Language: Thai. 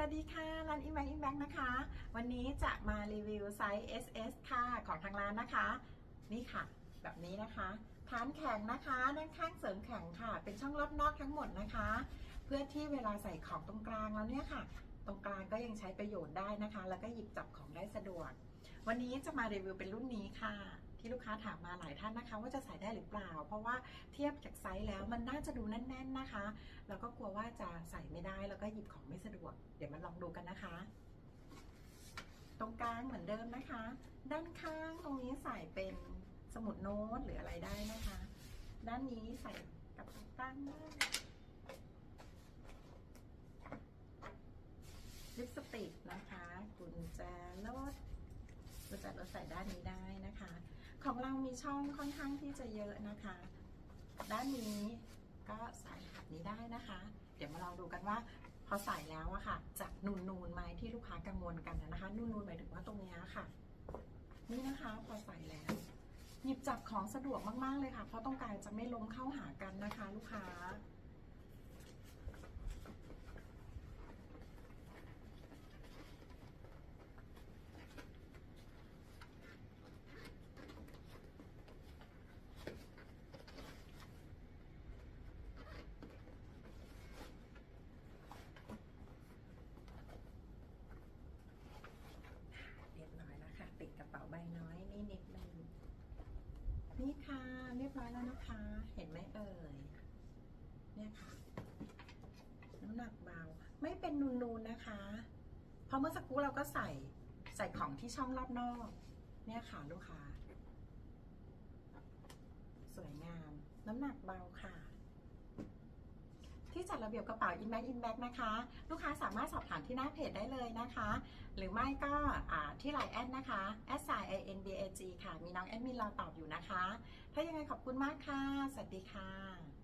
วัสดีค่ะร้านอิงแบงอิงแบงนะคะ วันนี้จะมารีวิวไซส์ SS ค่ะของทางร้านนะคะ นี่ค่ะ แบบนี้นะคะฐานแข็งนะคะด้านข้างเสริมแข็งค่ะ เป็นช่องรอบนอกทั้งหมดนะคะ เพื่อที่เวลาใส่ของตรงกลางแล้วเนี่ยค่ะ ตรงกลางก็ยังใช้ประโยชน์ได้นะคะ แล้วก็หยิบจับของได้สะดวก วันนี้จะมารีวิวเป็นรุ่นนี้ค่ะ ที่ลูกค้าถามมาหลายท่านนะคะ ว่าจะใส่ได้หรือเปล่า เพราะว่าเทียบจากไซส์แล้วมันน่าจะดูแน่น ๆนะคะ แล้วก็กลัวว่าจะใส่ไม่ได้แล้วก็หยิบของไม่สะดวก เดี๋ยวมาลองดูกันนะคะ ตรงกลางเหมือนเดิมนะคะ ด้านข้างตรงนี้ใส่เป็นสมุดโน้ตหรืออะไรได้นะคะ ด้านนี้ใส่กระเป๋าตังลิปสติกนะคะกุญแจรถ จรถใส่ด้านนี้ได้นะคะ ของเรามีช่องค่อนข้างที่จะเยอะนะคะ ด้านนี้ก็ใส่แบบนี้ได้นะคะ เดี๋ยวมาลองดูกันว่าพอใส่แล้วอะค่ะจะนูนนูนไหมที่ลูกค้ากังวลกันนะคะ นูนนูนหมายถึงว่าตรงนี้ค่ะ นี่นะคะพอใส่แล้ว หยิบจับของสะดวกมากๆเลยค่ะ เพราะตรงกลางจะไม่ล้มเข้าหากันนะคะ ลูกค้า เรียบร้อยแล้วค่ะติดกระเป๋าใบน้อยนี่นิดนึงนี่ค่ะเรี ยบร้อยแล้วนะคะ เห็นไหมเอ่ย เนี่ยค่ะ น้ำหนักเบา ไม่เป็นนูนๆนะคะเพราะเมื่อสักครู่เราก็ใส่ใส่ของที่ช่องรอบนอก เนี่ยค่ะลูกค้า สวยงาม น้ำหนักเบาค่ะ ระเบียบกระเป๋า Inback Inback นะคะ ลูกค้าสามารถสอบถามที่หน้าเพจได้เลยนะคะ หรือไม่ก็ที่ไลน์แอดนะคะ s i i n b a g ค่ะ มีน้องแอดมินรอตอบอยู่นะคะ ถ้ายังไงขอบคุณมากค่ะ สวัสดีค่ะ